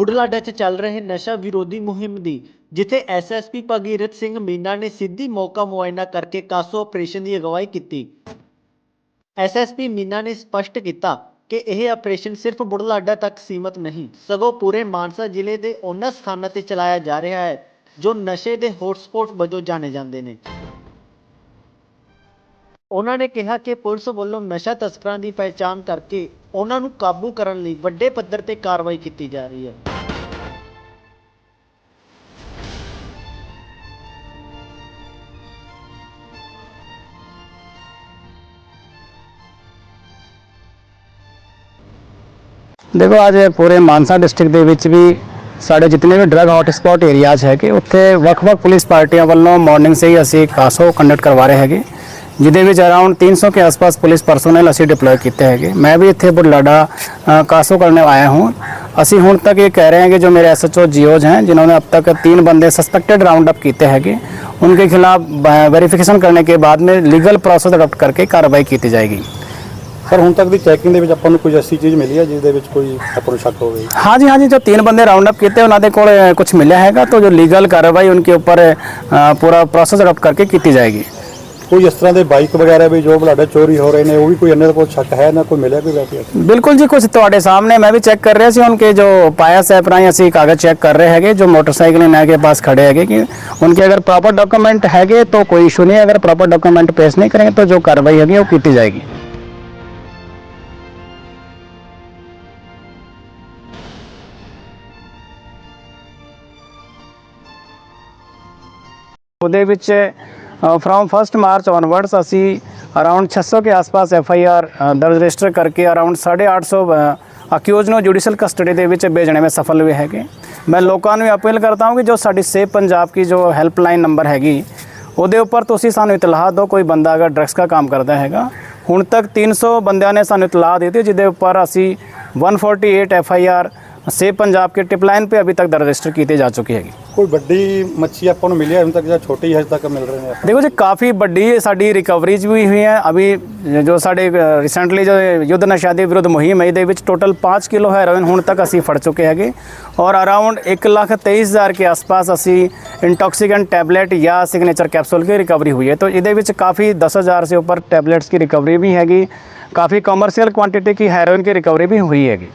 ਬੁਢਲਾਡਾ 'ਚ ਚੱਲ ਰਹੇ ਨਸ਼ਾ ਵਿਰੋਧੀ ਮੁਹਿੰਮ ਦੀ, ਜਿੱਥੇ ਐਸਐਸਪੀ ਭਗੀਰਥ ਸਿੰਘ ਮੀਨਾ ਨੇ ਸਿੱਧੀ ਮੌਕਾ ਮੁਆਇਨਾ ਕਰਕੇ ਕਾਸੋ ਆਪਰੇਸ਼ਨ ਦੀ ਅਗਵਾਈ ਕੀਤੀ। ਐਸਐਸਪੀ ਮੀਨਾ ਨੇ ਸਪਸ਼ਟ ਕੀਤਾ ਕਿ ਇਹ ਆਪਰੇਸ਼ਨ ਸਿਰਫ ਬੁਢਲਾਡਾ ਤੱਕ ਸੀਮਤ ਨਹੀਂ, ਸਗੋਂ ਪੂਰੇ ਮਾਨਸਾ ਜ਼ਿਲ੍ਹੇ ਦੇ ਉਹਨਾਂ ਸਥਾਨਾਂ ਤੇ ਚਲਾਇਆ ਜਾ ਰਿਹਾ ਹੈ, ਜੋ ਨਸ਼ੇ ਦੇ ਹੌਟਸਪੌਟ ਵਜੋਂ ਜਾਣੇ ਜਾਂਦੇ ਨੇ। ਉਹਨਾਂ ਨੇ ਕਿਹਾ ਕਿ ਪੁਲਿਸ ਵੱਲੋਂ ਨਸ਼ਾ ਤਸਕਰਾਂ ਦੀ ਪਹਿਚਾਣ ਕਰਕੇ ਉਹਨਾਂ ਨੂੰ ਕਾਬੂ ਕਰਨ ਲਈ ਵੱਡੇ ਪੱਧਰ ਤੇ ਕਾਰਵਾਈ ਕੀਤੀ ਜਾ ਰਹੀ ਹੈ। ਦੇਖੋ, ਅੱਜ ਪੂਰੇ ਮਾਨਸਾ ਡਿਸਟ੍ਰਿਕਟ ਦੇ ਵਿੱਚ ਵੀ ਸਾਡੇ ਜਿੰਨੇ ਵੀ ਡਰਗ ਹੌਟ ਏਰੀਆਜ਼ ਹੈਗੇ, ਉੱਥੇ ਵੱਖ-ਵੱਖ ਪੁਲਿਸ ਪਾਰਟੀਆਂ ਵੱਲੋਂ ਮਾਰਨਿੰਗ ਸੇ ਹੀ ਅਸੀਂ ਕਾਸੋ ਕੰਡਕਟ ਕਰਵਾ ਰਹੇ ਹੈਗੇ। ਜਿਹਦੇ ਵਿੱਚ ਅਰਾਊਂਡ 300 ਕੇ ਆਸ-ਪਾਸ ਪੁਲਿਸ ਪਰਸਨਲ ਅਸੀਂ ਡਿਪਲੋਏ ਕੀਤੇ ਹੈਗੇ मैं भी ਇੱਥੇ बुढलाडा अ, कासो करने आया हूँ ਅਸੀਂ ਹੁਣ ਤੱਕ ਇਹ ਕਹਿ ਰਹੇ ਹਾਂ ਕਿ जो मेरे एसएचओ जियोज हैं जिन्होंने अब तक तीन बंदे सस्पेक्टेड राउंड अप किए हैगे उनके खिलाफ वेरिफिकेशन करने के बाद में लीगल प्रोसेस अडॉप्ट करके कार्रवाई की जाएगी ਸਰ ਹੁਣ ਤੱਕ ਦੀ ਚੈਕਿੰਗ ਦੇ ਵਿੱਚ ਆਪਾਂ ਨੂੰ ਕੋਈ ਐਸੀ ਚੀਜ਼ ਮਿਲੀ ਹੈ ਜਿਸ ਦੇ ਵਿੱਚ ਕੋਈ ਆਪਾਂ ਨੂੰ ਸ਼ੱਕ ਹੋਵੇ हाँ जी हाँ जी जो तीन बंदे राउंड अप किए उन्होंने को कुछ मिला हैगा तो जो लीगल कार्रवाई उनके ऊपर अ, पूरा प्रोसेस अडॉप्ट करके की जाएगी कोई इस तरह के बइक वगैरह भी जो बुलाडे चोरी हो रहे हैं वो भी कोई इन्हें कोई शक है ना कोई मिले कोई बैठे बिल्कुल जी कुछ तो सामने मैं भी चेक कर रहा हूँ उनके जो पाया साहब राय असं कागज़ चेक कर रहे हैं जो मोटरसाइकिल इन्हें के पास खड़े है कि उनके अगर प्रॉपर डॉक्यूमेंट है तो कोई इशू नहीं अगर प्रॉपर डॉक्यूमेंट पेश नहीं करेंगे तो जो कार्रवाई है वो की जाएगी वो ਫਰੋਮ 1 ਮਾਰਚ ਔਨਵਰਡਸ ਅਸੀਂ ਅਰਾਊਂਡ 600 ਕੇ ਆਸ-ਪਾਸ ਐਫ ਆਈ ਆਰ ਦਰਜ ਰਜਿਸਟਰ ਕਰਕੇ ਅਰਾਊਂਡ 850 ਅਕਿਊਜ਼ ਨੂੰ ਜੁਡੀਸ਼ੀਅਲ ਕਸਟਡੀ ਦੇ ਵਿੱਚ ਭੇਜਣੇ ਵਿੱਚ ਸਫਲ ਹੋਏ ਹੈਗੇ ਮੈਂ ਲੋਕਾਂ ਨੂੰ ਅਪੀਲ ਕਰਦਾ ਹਾਂ ਕਿ ਜੋ ਸਾਡੀ ਸੇਵ ਪੰਜਾਬ ਕੀ ਜੋ ਹੈਲਪਲਾਈਨ ਨੰਬਰ ਹੈਗੀ ਉਹਦੇ ਉੱਪਰ ਤੁਸੀਂ ਸਾਨੂੰ ਇਤਲਾਹ ਦਿਓ ਕੋਈ ਬੰਦਾ ਅਗਰ ਡਰੱਗਸ ਦਾ ਕੰਮ ਕਰਦਾ ਹੈਗਾ ਹੁਣ ਤੱਕ 300 ਬੰਦਿਆਂ ਨੇ ਸਾਨੂੰ ਇਤਲਾਹ ਦੇ ਦਿੱਤੀ ਜਿਹਦੇ ਉੱਪਰ ਅਸੀਂ 148 F I R save Punjab K tip line पे अभी तक दर्ज रजिस्टर ਕੀਤੇ ਜਾ ਚੁੱਕੇ ਹੈਗੇ ਕੋਈ ਵੱਡੀ ਮੱਛੀ ਆਪਾਂ ਨੂੰ ਮਿਲੀ ਹੈ ਹੁਣ ਤੱਕ ਜਾਂ ਛੋਟੀ ਹਜੇ ਤੱਕ ਮਿਲ ਰਹੇ ਨੇ ਆਪਾਂ देखो जी काफ़ी बड़ी ਸਾਡੀ ਰਿਕਵਰੀਜ਼ ਵੀ ਹੋਈ ਹੈ ਅਭੀ ਜੋ ਸਾਡੇ ਰਿਸੈਂਟਲੀ ਜੋ ਯੁੱਧ ਨਸ਼ਾ ਦੇ ਵਿਰੁੱਧ ਮੁਹਿੰਮ ਹੈ ਦੇ ਵਿੱਚ ਟੋਟਲ 5 ਕਿਲੋ ਹੈਰੋਇਨ ਹੁਣ ਤੱਕ ਅਸੀਂ ਫੜ ਚੁੱਕੇ ਹੈਗੇ ਔਰ ਅਰਾਊਂਡ 123000 के आसपास ਅਸੀਂ इंटॉक्सिकेंट टैबलेट या सिग्नेचर कैप्सूल की रिकवरी हुई है तो ਇਹਦੇ ਵਿੱਚ ਕਾਫੀ 10000 से ऊपर टैबलेट्स की रिकवरी भी हैगी काफ़ी कमर्शियल क्वांटिटी की हेरोइन की रिकवरी भी हुई हैगी